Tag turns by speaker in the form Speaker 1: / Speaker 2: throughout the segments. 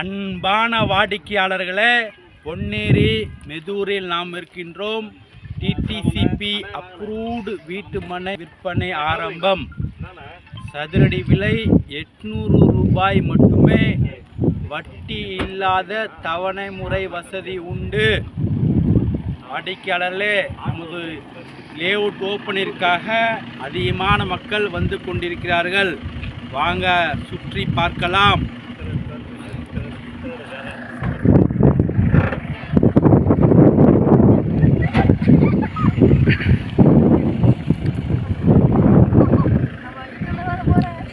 Speaker 1: அன்பான வாடிக்கையாளர்களே பொன்னேரி மெதூரில் நாம் இருக்கின்றோம். டிடிசிபி அப்ரூவ்டு வீட்டு மனை விற்பனை ஆரம்பம். சதுரடி விலை எட்நூறு ரூபாய் மட்டுமே. வட்டி இல்லாத தவணை முறை வசதி உண்டு. வாடிக்கையாளர்களே நமது லேஅவுட் ஓப்பனிற்காக அதிகமான மக்கள் வந்து கொண்டிருக்கிறார்கள். வாங்க சுற்றி பார்க்கலாம்.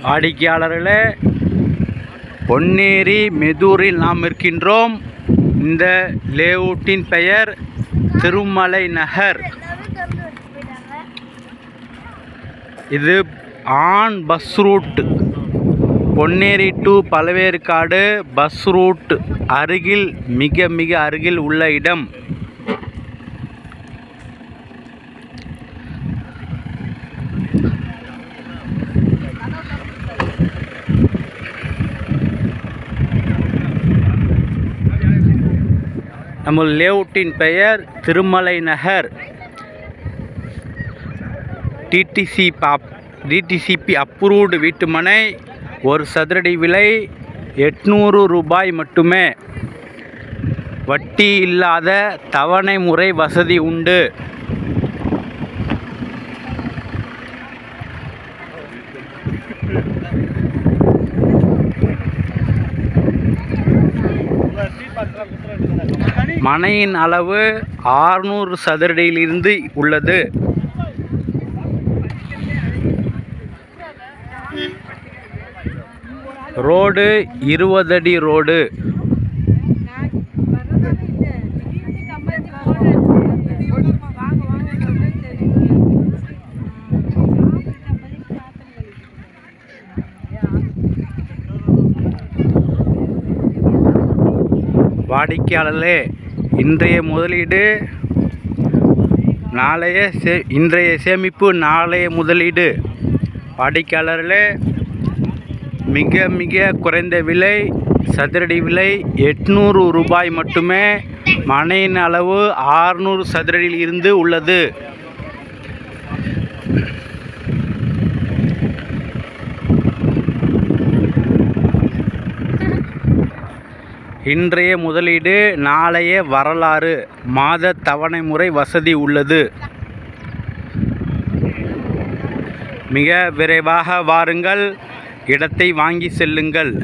Speaker 1: வாடிக்கையாளர்களே பொன்னேரி மெதூரில் நாம் இருக்கின்றோம். இந்த லேஅவுட்டின் பெயர் திருமலை நகர். இது on bus route. Ponneri to Pazhaverkadu bus route அருகில் மிக மிக அருகில் உள்ள இடம். நம்ம லேஅவுட்டின் பெயர் Thirumalai Nagar. DTC DTCP approved வீட்டுமனை ஒரு சதுரடி விலை எட்நூறு ரூபாய் மட்டுமே. வட்டி இல்லாத தவணை முறை வசதி உண்டு. மனையின் அளவு ஆறுநூறு சதுரடியிலிருந்து உள்ளது. ரோடு இருபது அடி ரோடு. வாடிக்கையாளர்களே இன்றைய முதலீடு நாளைய சே இன்றைய சேமிப்பு நாளைய முதலீடு. வாடிக்கையாளர்களே மிக மிக குறைந்த விலை சதுரடி விலை எட்நூறு ரூபாய் மட்டுமே மனையின் அளவு ஆறுநூறு சதுரடியில் இருந்து உள்ளது. இன்றைய முதலீடு நாளைய வரலாறு. மாத தவணை முறை வசதி உள்ளது. மிக விரைவாக வாருங்கள். இடத்தை வாங்கி செல்லுங்கள்.